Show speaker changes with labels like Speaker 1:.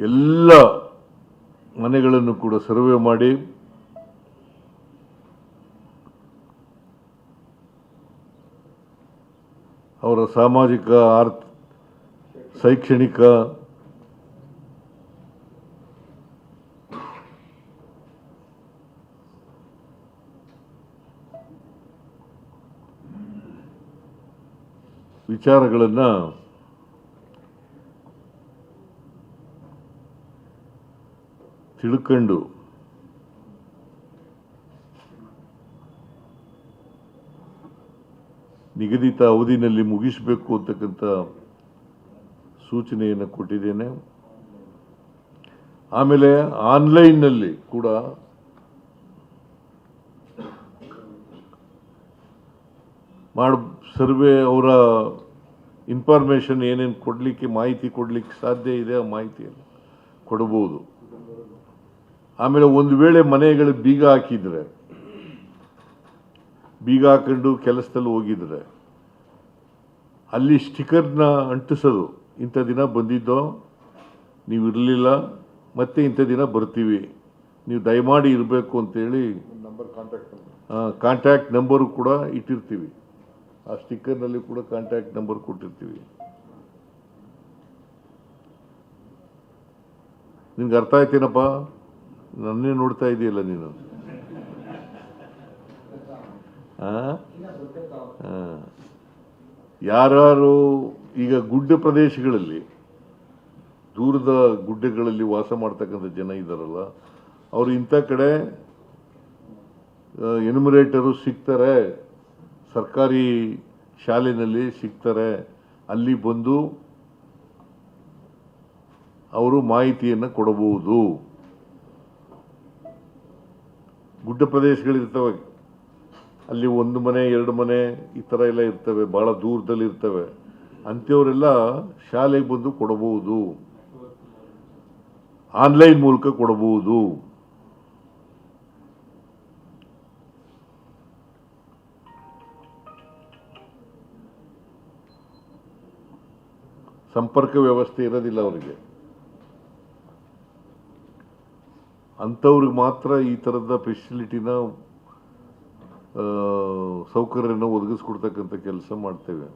Speaker 1: ಎಲ್ಲ ಮನೆಗಳನ್ನು ಕೂಡ ಸರ್ವೆ ಮಾಡಿ ಅವರ ಸಾಮಾಜಿಕ ಆರ್ಥ ಶೈಕ್ಷಣಿಕ ವಿಚಾರಗಳನ್ನು ತಿಳ್ಕೊಂಡು. ನಿಗದಿತ ಅವಧಿನಲ್ಲಿ ಮುಗಿಸಬೇಕು ಅಂತಕ್ಕಂಥ ಸೂಚನೆಯನ್ನು ಕೊಟ್ಟಿದ್ದೇನೆ. ಆಮೇಲೆ ಆನ್ಲೈನ್ನಲ್ಲಿ ಕೂಡ ಮಾಡ, ಸರ್ವೆ ಅವರ ಇನ್ಫಾರ್ಮೇಷನ್ ಏನೇನು ಕೊಡಲಿಕ್ಕೆ, ಮಾಹಿತಿ ಕೊಡಲಿಕ್ಕೆ ಸಾಧ್ಯ ಇದೆ ಆ ಮಾಹಿತಿಯನ್ನು ಕೊಡಬಹುದು ಆಮೇಲೆ ಒಂದು ವೇಳೆ ಮನೆಗಳು ಬೀಗ ಹಾಕಿದ್ರೆ ಬೀಗ ಹಾಕೊಂಡು ಕೆಲಸದಲ್ಲಿ ಹೋಗಿದ್ರೆ ಅಲ್ಲಿ ಸ್ಟಿಕರ್ನ ಅಂಟಿಸೋದು ಇಂಥ ದಿನ ಬಂದಿದ್ದೋ ನೀವು ಇರಲಿಲ್ಲ ಮತ್ತೆ ಇಂಥ ದಿನ ಬರ್ತೀವಿ ನೀವು ದಯಮಾಡಿ ಇರಬೇಕು ಅಂತೇಳಿ
Speaker 2: ನಂಬರ್ ಕಾಂಟ್ಯಾಕ್ಟ್
Speaker 1: ಕಾಂಟ್ಯಾಕ್ಟ್ ನಂಬರು ಕೂಡ ಇಟ್ಟಿರ್ತೀವಿ. ಆ ಸ್ಟಿಕ್ಕರ್ನಲ್ಲಿ ಕೂಡ ಕಾಂಟ್ಯಾಕ್ಟ್ ನಂಬರ್ ಕೊಟ್ಟಿರ್ತೀವಿ. ನಿನ್ಗೆ ಅರ್ಥ ಆಯ್ತೇನಪ್ಪ? ನನ್ನೇ ನೋಡ್ತಾ ಇದೆಯಲ್ಲ ನೀನು. ಯಾರು ಈಗ ಗುಡ್ಡ ಪ್ರದೇಶಗಳಲ್ಲಿ, ದೂರದ ಗುಡ್ಡಗಳಲ್ಲಿ ವಾಸ ಮಾಡ್ತಕ್ಕಂಥ ಜನ ಇದ್ದಾರಲ್ಲ ಅವರು ಇಂಥ ಕಡೆ ಎನ್ಯುಮರೇಟರು ಸಿಗ್ತಾರೆ, ಸರ್ಕಾರಿ ಶಾಲೆಯಲ್ಲಿ ಸಿಗ್ತಾರೆ, ಅಲ್ಲಿ ಬಂದು ಅವರು ಮಾಹಿತಿಯನ್ನು ಕೊಡಬಹುದು. ಗುಡ್ಡ ಪ್ರದೇಶಗಳಿರ್ತವೆ. ಅಲ್ಲಿ ಒಂದು ಮನೆ, ಎರಡು ಮನೆ ಈ ಥರ ಎಲ್ಲ ಇರ್ತವೆ ಭಾಳ ದೂರದಲ್ಲಿ ಇರ್ತವೆ. ಅಂಥವರೆಲ್ಲ ಶಾಲೆಗೆ ಬಂದು ಕೊಡಬಹುದು. ಆನ್ಲೈನ್ ಮೂಲಕ ಕೊಡಬಹುದು. ಸಂಪರ್ಕ ವ್ಯವಸ್ಥೆ ಇರೋದಿಲ್ಲ ಅವರಿಗೆ. ಅಂಥವ್ರಿಗೆ ಮಾತ್ರ ಈ ಥರದ ಫೆಸಿಲಿಟಿನ ಸೌಕರ್ಯನ ಒದಗಿಸ್ಕೊಡ್ತಕ್ಕಂಥ ಕೆಲಸ ಮಾಡ್ತೇವೆ.